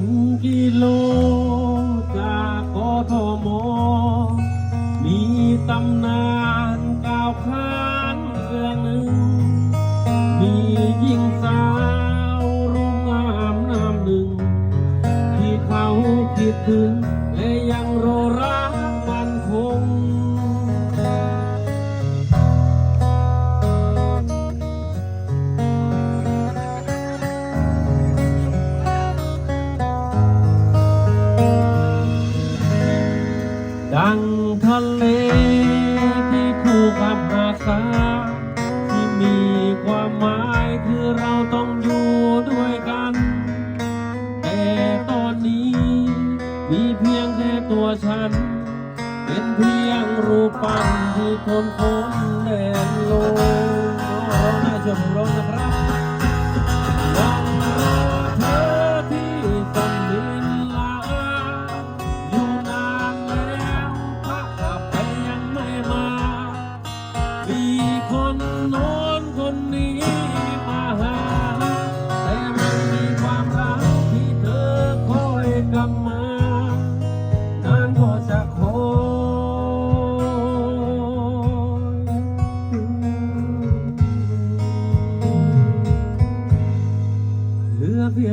นกิโลจากกทม มีตำนานกล่าวขานเรื่องหนึ่ง มียิงสาวรูปงามน้ำหนึ่ง ที่เขาคิดถึงและยังรอ มีเพียงแค่ตัวฉัน เป็นเพียงรูปปั้นที่ทนฝนแดดลมร้องได้ชมร้องนะครับ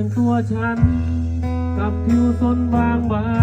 งตัวฉัน กับผิวสนบางบา